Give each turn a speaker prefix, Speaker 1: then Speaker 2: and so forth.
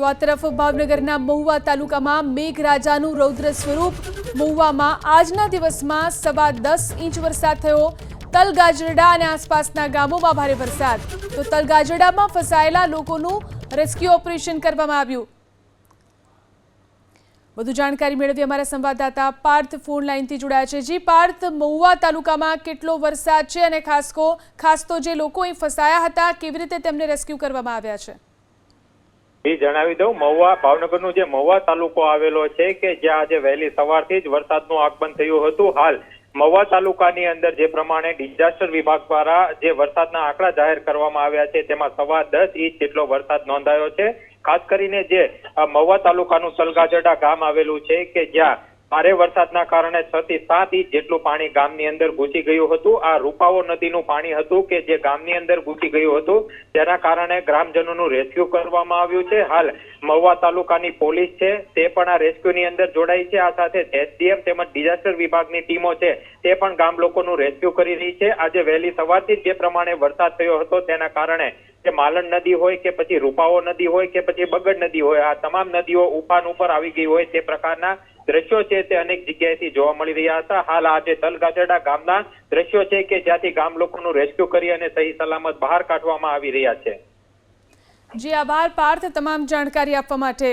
Speaker 1: તો આ તરફ ભાવનગરના મહુવા તાલુકામાં મેઘરાજાનું રૌદ્ર સ્વરૂપ. મહુવામાં આજના દિવસમાં સવા દસ ઇંચ વરસાદ થયો. તલગાજરડા અને આસપાસના ગામોમાં ભારે વરસાદ. તો તલગાજરડામાં ફસાયેલા લોકોનું રેસ્ક્યુ ઓપરેશન કરવામાં આવ્યું. વધુ જાણકારી મેળવી અમારા સંવાદદાતા પાર્થ ફોન લાઇનથી જોડાયા છે. જી પાર્થ, મહુવા તાલુકામાં કેટલો વરસાદ છે અને ખાસ ખાસ તો જે લોકો અહીં ફસાયા હતા, કેવી રીતે તેમને રેસ્ક્યુ કરવામાં આવ્યા છે?
Speaker 2: એ જણાવી દઉં, મહુવા ભાવનગરનું જે મહુવા તાલુકો આવેલો છે કે જ્યાં આજે વહેલી સવારથી જ વરસાદનું આગમન થયું હતું. હાલ મહુવા તાલુકાની અંદર જે પ્રમાણે ડિઝાસ્ટર વિભાગ દ્વારા જે વરસાદના આંકડા જાહેર કરવામાં આવ્યા છે, તેમાં સવા દસ ઇંચ જેટલો વરસાદ નોંધાયો છે. ખાસ કરીને જે મહુવા તાલુકાનું સલગાજડા ગામ આવેલું છે કે જ્યાં ભારે વરસાદના કારણે છ થી સાત ઇંચ જેટલું પાણી ગામની અંદર ઘૂસી ગયું હતું. આ રૂપાવો નદીનું પાણી હતું કે જે ગામની અંદર ઘૂસી ગયું હતું, તેના કારણે ગ્રામજનોનું રેસ્ક્યુ કરવામાં આવ્યું છે. હાલ મહુવા તાલુકાની પોલીસ છે, તે પણ આ રેસ્ક્યુની અંદર જોડાઈ છે. આ સાથે એસડીએફ તેમજ ડિઝાસ્ટર વિભાગની ટીમો છે, તે પણ ગામ લોકોનું રેસ્ક્યુ કરી રહી છે. આજે વહેલી સવારથી જ પ્રમાણે વરસાદ થયો હતો, તેના કારણે કે માલણ નદી હોય કે પછી રૂપાવો નદી હોય કે પછી બગડ નદી હોય, આ તમામ નદીઓ ઉફાન ઉપર આવી ગઈ હોય તે પ્રકારના દ્રશ્યો છે તે અનેક જગ્યાએથી જોવા મળી રહ્યા હતા. હાલ આજે તલગાજરડા ગામના દ્રશ્યો છે કે જ્યાંથી ગામ લોકોનું રેસ્ક્યુ કરી અને સહી સલામત બહાર કાઢવામાં આવી રહ્યા છે.
Speaker 1: જી આભાર, પાર્થ, તમામ જાણકારી આપવા માટે.